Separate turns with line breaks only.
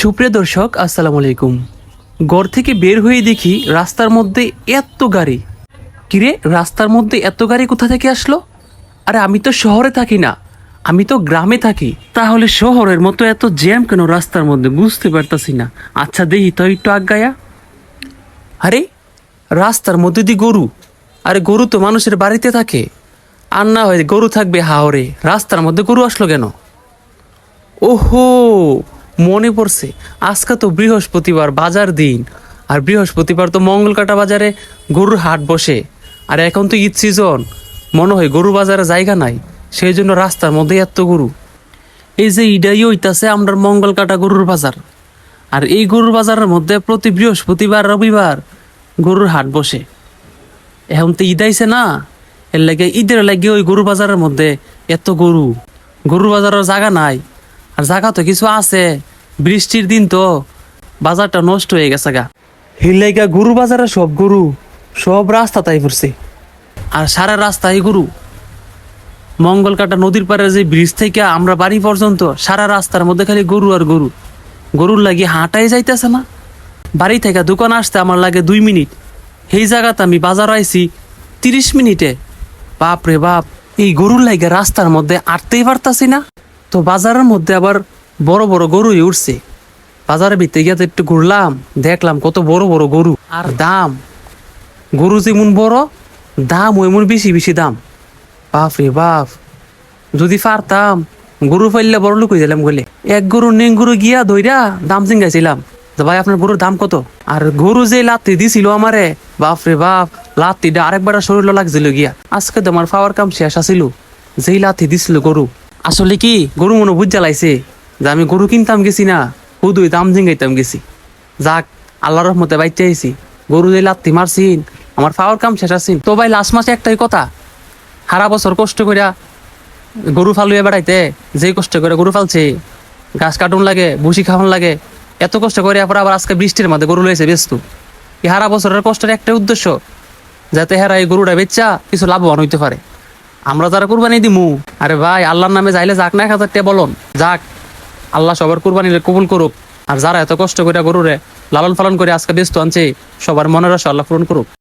সুপ্রিয় দর্শক, আসসালামু আলাইকুম। ঘর থেকে বের হয়ে দেখি রাস্তার মধ্যে এত গাড়ি। কিরে রাস্তার মধ্যে এত গাড়ি কোথা থেকে আসলো? আরে আমি তো শহরে থাকি না, আমি তো গ্রামে থাকি। তাহলে শহরের মতো এত জ্যাম কেন রাস্তার মধ্যে? বুঝতে পারতাছি না। আচ্ছা দেখি তো একটু আগায়া আরে, রাস্তার মধ্যে দি গরু। আরে গরু তো মানুষের বাড়িতে থাকে। আর না হয় গরু থাকবে হাওরে। রাস্তার মধ্যে গরু আসলো কেন? ওহো! মনে পড়ছে, আজকে তো বৃহস্পতিবার বাজার দিন, আর বৃহস্পতিবার তো মঙ্গলকাটা বাজারে গরুর হাট বসে, আর এখন তো ঈদ সিজন মনে হয় গরু বাজারে জায়গা নাই, সেই জন্য রাস্তার মধ্যে এত গরু। এই যে ইডাই হইতাছে আমরা মঙ্গলকাটা গরুর বাজার, আর এই গরুর বাজারের মধ্যে প্রতি বৃহস্পতিবার, রবিবার গরুর হাট বসে। এখন তো ঈদ আইছে না, এর লাগে ঈদের লাগে ওই গরু বাজারের মধ্যে এত গরু গরু বাজারের জায়গা নাই। আর জায়গা তো কিছু আছে। বৃষ্টির দিন তো বাজারটা নষ্ট হয়ে গেছে গা। লাগে গরু বাজারে সব গরু সব রাস্তা তাই পড়ছে। আর সারা রাস্তায় গরু। মঙ্গলকাটা নদীর পাড়ে যে ব্রিজ থেকে আমরা বাড়ি পর্যন্ত সারা রাস্তার মধ্যে খালি গরু আর গরু। গরুর লাগে হাঁটাই যাইতেছে না। বাড়ি থেকে দোকান আসতে আমার লাগে দুই মিনিট। সেই জায়গাতে আমি বাজার আইছি তিরিশ মিনিটে। বাপ রে বাপ এই গরুর লাগে রাস্তার মধ্যে আটতেই পারতাছি না। তো বাজারের মধ্যে আবার বড় বড় গরুই উঠছে। বাজারের ভিতরে গিয়ে একটু ঘুরলাম, দেখলাম কত বড় বড় গরু। আর দাম, গরু যেমন বড়, দাম এমন বেশি বেশি দাম। বাপ রে বাপ, যদি পারতাম, গরু ফাইলে বড় লোক হয়ে গেলাম এক গরু নেং গরু গিয়া দইরা দাম চিঙ্গাইছিলাম ভাই, আপনার গরুর দাম কত? আর গরু যে লাত্তি দিছিল আমারে, বাপ রে বাপ, লাত্তিটা আরেকবার শরীর লাগছিল গিয়া। আজকে তো আমার পাওয়ার কাম শেষ আছিল। যেই লাথি দিছিল গরু আসলে কি গরু মনে বুঝ জ্বালাইছে? যে আমি গরু কিনতাম গেছি না, হুদুই দাম জিঙ্গাইতাম গেছি। যাক, আল্লাহর রহমতে বাইতে আইছি। গরু যে লাত্তি মারছিন, আমার পাওয়ার কাম শেষ আছিন তো ভাই লাস্ট মাসে একটাই কথা, সারা বছর কষ্ট করিয়া গরু ফালুয়ে বেড়াইতে যে কষ্ট করে গরু ফালছে গাছ কাটুন লাগে, ভুসি খাওয়ান লাগে, এত কষ্ট করে পর আবার আজকে বৃষ্টির মধ্যে গরু লয়েছে ব্যস্ত। এই হারা বছরের কষ্টের একটাই উদ্দেশ্য, যাতে হেরা এই গরুটা বেচা কিছু লাভবান হইতে পারে। আমরা যারা কুরবানি দিমু। আরে ভাই, আল্লাহর নামে যাইলে যাক না, এক হাজার টাকা বলন। যাক, আল্লাহ সবার কুরবানি কবুল করুক। আর যারা এত কষ্ট করে গরুরে লালন পালন করে আজকে ব্যস্ত আনছে, সবার মনের আশা আল্লাহ পূরণ করুক।